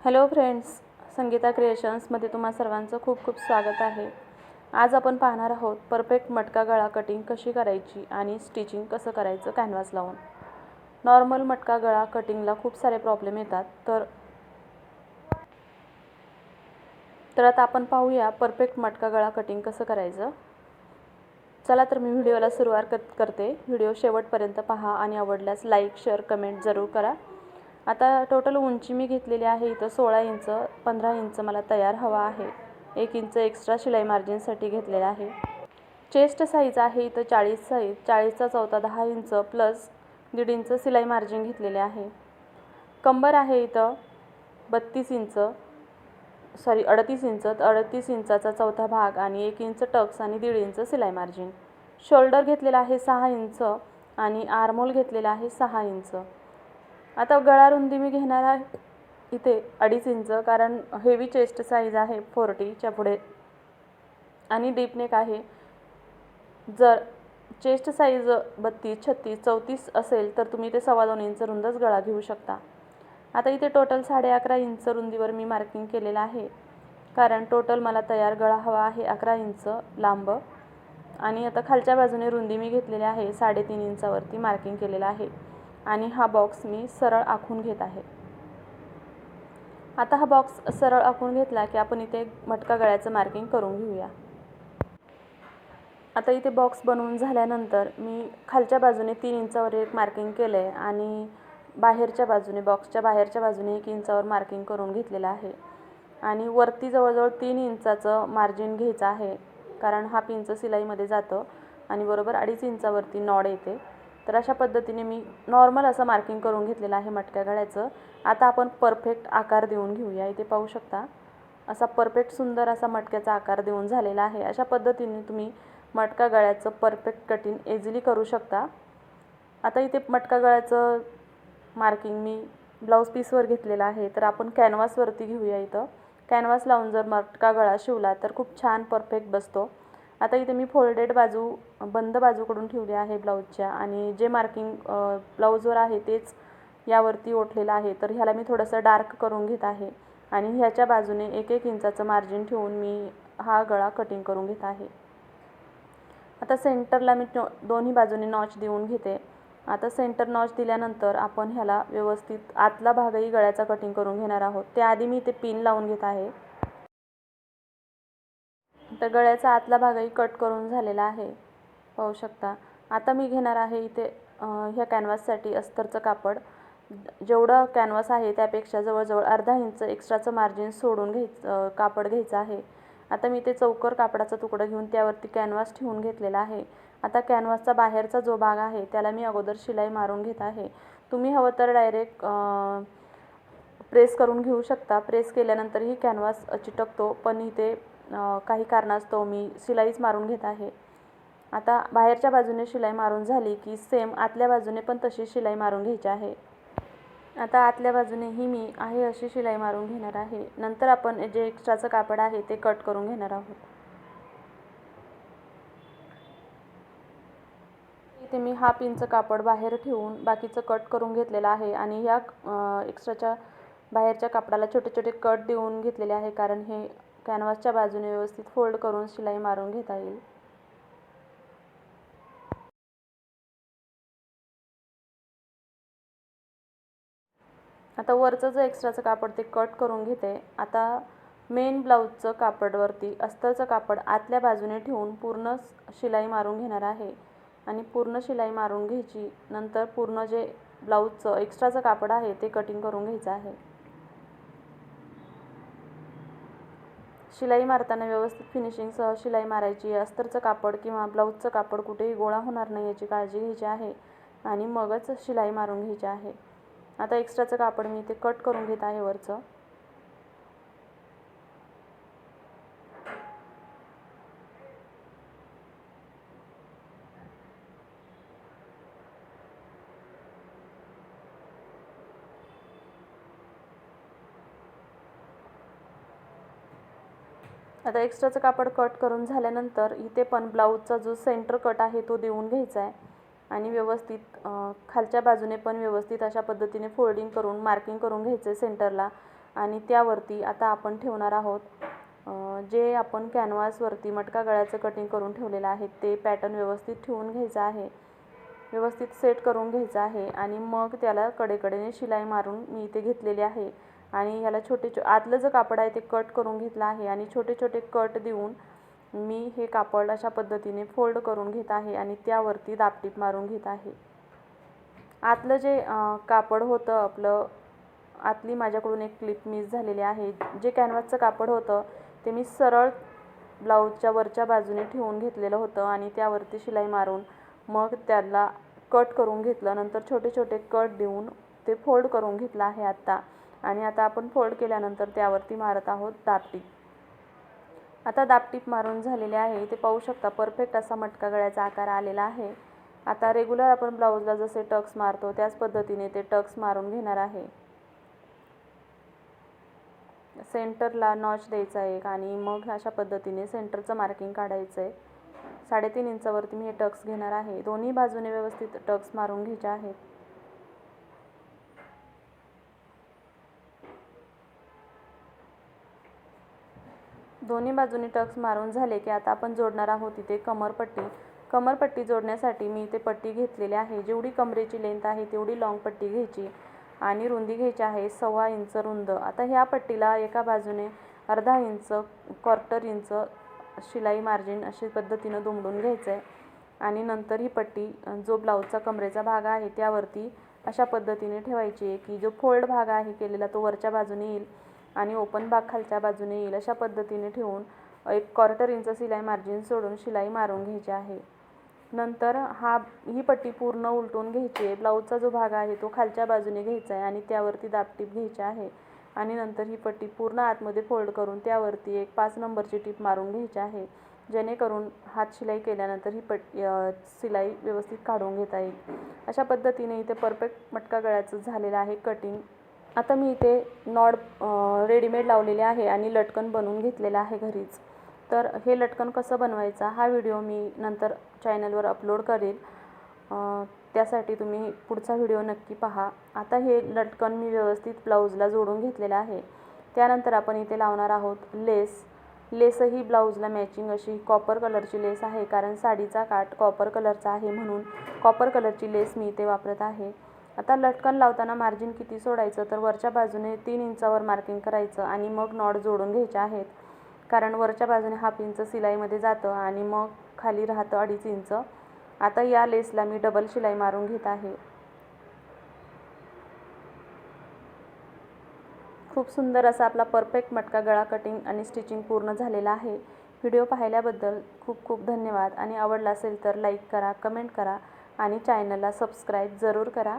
Hello friends Sangeeta क्रिएशन्समध्ये तुम्हा सर्वांचं खूप खूप स्वागत आहे. आज आपण पाहणार आहोत परफेक्ट मटका गळा कटिंग कशी करायची आणि स्टिचिंग कसं करायचं कॅनव्हास लावून. नॉर्मल मटका गळा कटिंगला खूप सारे प्रॉब्लेम येतात तर तर आता आपण पाहूया परफेक्ट मटका गळा कटिंग कसं करायचं. चला तर मी व्हिडिओला सुरुवात करते. व्हिडिओ शेवटपर्यंत पहा आणि आवडल्यास लाईक शेअर कमेंट जरूर करा. आता टोटल उंची मी घेतलेली आहे इथं सोळा इंच पंधरा इंच मला तयार हवा आहे. एक इंच एक्स्ट्रा शिलाई मार्जिनसाठी घेतलेला आहे. चेस्ट साईज आहे इथं चाळीस साईज चाळीसचा चौथा दहा इंच प्लस दीड इंच शिलाई मार्जिन घेतलेले आहे. कंबर आहे इथं बत्तीस इंच सॉरी अडतीस इंच तर अडतीस इंचाचा चौथा भाग आणि एक इंच टक्स आणि दीड इंच सिलाई मार्जिन शोल्डर घेतलेला आहे सहा इंच आणि आर्मोल घेतलेला आहे सहा इंच. आता गळा रुंदी मी घेणार आहे इथे अडीच इंच कारण हेवी चेस्ट साईज आहे फोर्टीच्या पुढे. आणि डीप नेक आहे. जर चेस्ट साईज बत्तीस छत्तीस चौतीस असेल तर तुम्ही ते सव्वा दोन इंच रुंदच गळा घेऊ शकता. आता इथे टोटल साडे अकरा इंच रुंदीवर मी मार्किंग केलेलं आहे. कारण टोटल मला तयार गळा हवा आहे अकरा इंच लांब. आणि आता खालच्या बाजूने रुंदी मी घेतलेली आहे साडेतीन इंचावरती मार्किंग केलेलं आहे. आणि हा बॉक्स मी सरळ आखून घेत आहे. आता हा बॉक्स सरळ आखून घेतला की आपण इथे मटका गळ्याचं मार्किंग करून घेऊया. आता इथे बॉक्स बनवून झाल्यानंतर मी खालच्या बाजूने तीन इंचावर एक मार्किंग केलं आहे आणि बाहेरच्या बाजूने बॉक्सच्या बाहेरच्या बाजूने एक इंचावर मार्किंग करून घेतलेलं आहे. आणि वरती जवळजवळ तीन इंचाचं मार्जिन घ्यायचं आहे कारण हा पिंच सिलाईमध्ये जातं आणि बरोबर अडीच इंचावरती नॉड येते. तर अशा पद्धतीने मी नॉर्मल असं मार्किंग करून घेतलेलं आहे मटक्या गळ्याचं आता आपण परफेक्ट आकार देऊन घेऊया. इथे पाहू शकता असा परफेक्ट सुंदर असा मटक्याचा आकार देऊन झालेला आहे. अशा पद्धतीने तुम्ही मटका गळ्याचं परफेक्ट कटिंग इझिली करू शकता. आता इथे मटका गळ्याचं मार्किंग मी ब्लाऊज पीसवर घेतलेलं आहे. तर आपण कॅनव्हासवरती घेऊया इथं. कॅनव्हास लावून जर मटका गळा शिवला तर खूप छान परफेक्ट बसतो. आता इथे मी फोल्डेड बाजू बंद बाजूकडून ठेवली आहे ब्लाऊजच्या आणि जे मार्किंग ब्लाऊजवर आहे तेच यावरती ओठलेलं आहे. तर ह्याला मी थोडंसं डार्क करून घेत आहे आणि ह्याच्या बाजूने एक एक इंचाचं मार्जिन ठेवून मी हा गळा कटिंग करून घेत आहे. आता सेंटरला मी दोन्ही बाजूने नॉच देऊन घेते. आता सेंटर नॉच दिल्यानंतर आपण ह्याला व्यवस्थित आतला भागही गळ्याचा कटिंग करून घेणार आहोत. त्याआधी मी इथे पिन लावून घेत आहे. तर गळ्याचा आतला भागही कट करून झालेला आहे. पाहू शकता. आता मी घेणार आहे इथे ह्या कॅनव्हाससाठी अस्तरचं कापड. जेवढं कॅनव्हास आहे त्यापेक्षा जवळजवळ अर्धा इंच एक्स्ट्राचं मार्जिन सोडून घ्यायचं कापड घ्यायचं आहे. आता मी ते चौकर कापडाचा तुकडा घेऊन त्यावरती कॅनव्हास ठेवून घेतलेला आहे. आता कॅनव्हासचा बाहेरचा जो भाग आहे त्याला मी अगोदर शिलाई मारून घेत आहे. तुम्ही हवं तर डायरेक्ट प्रेस करून घेऊ शकता. प्रेस केल्यानंतरही कॅनव्हास चिटकतो पण इथे काही कारणास्तव मी शिलाईच मारून घेत आहे. आता बाहेरच्या बाजूने शिलाई मारून झाली की सेम आतल्या बाजूने पण तशी शिलाई मारून घ्यायची आहे. आता आतल्या बाजूनेही मी आहे अशी शिलाई मारून घेणार आहे. नंतर आपण जे एक्स्ट्राचं कापड आहे ते कट करून घेणार आहोत. इथे मी हाफ इंच कापड बाहेर ठेवून बाकीचं कट करून घेतलेलं आहे आणि ह्या एक्स्ट्राच्या बाहेरच्या कापडाला छोटे छोटे कट देऊन घेतलेले आहे कारण हे कॅनव्हासच्या बाजूने व्यवस्थित फोल्ड करून शिलाई मारून घेता येईल. आता वरचं जे एक्स्ट्राचं कापड ते कट करून घेते. आता मेन ब्लाऊजचं कापडवरती अस्तरचं कापड आतल्या बाजूने ठेवून पूर्ण शिलाई मारून घेणार आहे. आणि पूर्ण शिलाई मारून घ्यायची नंतर पूर्ण जे ब्लाऊजचं एक्स्ट्राचं कापड आहे ते कटिंग करून घ्यायचं आहे. शिलाई मारताना व्यवस्थित फिनिशिंगसह शिलाई मारायची अस्तरचं कापड किंवा ब्लाऊजचं कापड कुठेही गोळा होणार नाही याची काळजी घ्यायची आहे आणि मगच शिलाई मारून घ्यायची आहे. आता एक्स्ट्राचं कापड मी ते कट करून घेत आहे वरचं. आता एक्स्ट्राचं कापड कट करून झाल्यानंतर इथे पण ब्लाऊजचा जो सेंटर कट आहे तो देऊन घ्यायचा आहे. आणि व्यवस्थित खालच्या बाजूने पण व्यवस्थित अशा पद्धतीने फोल्डिंग करून मार्किंग करून घ्यायचं आहे सेंटरला आणि त्यावरती आता आपण ठेवणार आहोत जे आपण कॅनव्हासवरती मटका गळ्याचं कटिंग करून ठेवलेलं आहे ते पॅटर्न व्यवस्थित ठेवून घ्यायचं आहे. व्यवस्थित सेट करून घ्यायचं आहे. आणि मग त्याला कडेकडेने शिलाई मारून मी इथे घेतलेली आहे. आणि ह्याला छोटे छो आतलं जे कापड आहे ते कट करून घेतलं आहे आणि छोटे छोटे कट देऊन मी हे कापड अशा पद्धतीने फोल्ड करून घेत आहे आणि त्यावरती दापटीप मारून घेत आहे. आतलं जे कापड होतं आपलं आतली माझ्याकडून एक क्लिप मिस झालेली आहे. जे कॅनव्हासचं कापड होतं ते मी सरळ ब्लाऊजच्या वरच्या बाजूने ठेवून घेतलेलं होतं आणि त्यावरती शिलाई मारून मग त्याला कट करून घेतलं. नंतर छोटे छोटे कट देऊन ते फोल्ड करून घेतलं आहे आत्ता. आणि आता आपण फोल्ड केल्यानंतर त्यावरती मारत आहोत दापटीप आता दापटीप मारून झालेले आहे ते पाहू शकता परफेक्ट असा मटका गळ्याचा आकार आलेला आहे. आता रेग्युलर आपण ब्लाऊजला जसे टक्स मारतो त्याच पद्धतीने ते टक्स मारून घेणार आहे. सेंटरला नॉच द्यायचा एक आणि मग अशा पद्धतीने सेंटरचं मार्किंग काढायचं आहे साडेतीन इंचावरती मी हे टक्स घेणार आहे. दोन्ही बाजूने व्यवस्थित टक्स मारून घ्यायचे आहेत. दोन्ही बाजूनी टक्स मारून झाले की आता आपण जोडणार आहोत इथे कमरपट्टी कमरपट्टी जोडण्यासाठी मी इथे पट्टी घेतलेली आहे. जेवढी कमरेची लेंथ आहे तेवढी लाँग पट्टी घ्यायची आणि रुंदी घ्यायची आहे सव्वा इंच रुंद. आता ह्या पट्टीला एका बाजूने अर्धा इंच क्वार्टर इंच शिलाई मार्जिन अशी पद्धतीनं दुमडून घ्यायचं आहे आणि नंतर ही पट्टी जो ब्लाऊजचा कमरेचा भाग आहे त्यावरती अशा पद्धतीने ठेवायची आहे की जो फोल्ड भाग आहे केलेला तो वरच्या बाजूने येईल. आणि ओपन भाग खालच्या बाजूने येईल अशा पद्धतीने ठेवून एक क्वार्टर इंच शिलाई मार्जिन सोडून शिलाई मारून घ्यायची आहे. नंतर हा ही पट्टी पूर्ण उलटून घ्यायची आहे. ब्लाऊजचा जो भाग आहे तो खालच्या बाजूने घ्यायचा आहे आणि त्यावरती दापटीप घ्यायची आहे. आणि नंतर ही पट्टी पूर्ण आतमध्ये फोल्ड करून त्यावरती एक पाच नंबरची टीप मारून घ्यायची आहे. जेणेकरून हात शिलाई केल्यानंतर ही पट शिलाई व्यवस्थित काढून घेता येईल. अशा पद्धतीने इथे परफेक्ट मटका गळ्याचं झालेलं आहे. कटिंग आता मी इथे नॉड रेडीमेड लावलेले आहे आणि लटकन बनवून घेतलेलं आहे घरीच. तर हे लटकन कसं बनवायचं हा व्हिडिओ मी नंतर चॅनलवर अपलोड करेल. त्यासाठी तुम्ही पुढचा व्हिडिओ नक्की पहा. आता हे लटकन मी व्यवस्थित ब्लाऊजला जोडून घेतलेलं आहे. त्यानंतर आपण इथे लावणार आहोत लेस. लेसही ब्लाऊजला मॅचिंग अशी कॉपर कलरची लेस आहे कारण साडीचा काठ कॉपर कलरचा आहे म्हणून कॉपर कलरची लेस मी इथे वापरत आहे. आता लटकन लावताना मार्जिन किती सोडायचं? तर वरच्या बाजूने तीन इंचावर मार्किंग करायचं आणि मग नॉट जोडून घ्यायचे आहेत. कारण वरच्या बाजूने हाफ इंच शिलाईमध्ये जातं आणि मग खाली राहतं अडीच इंच आता या लेसला मी डबल शिलाई मारून घेत आहे. खूप सुंदर असा आपला परफेक्ट मटका गळा कटिंग आणि स्टिचिंग पूर्ण झालेला आहे. व्हिडिओ पाहिल्याबद्दल खूप खूप धन्यवाद. आणि आवडला असेल तर लाईक करा कमेंट करा आणि चॅनलला सबस्क्राईब जरूर करा.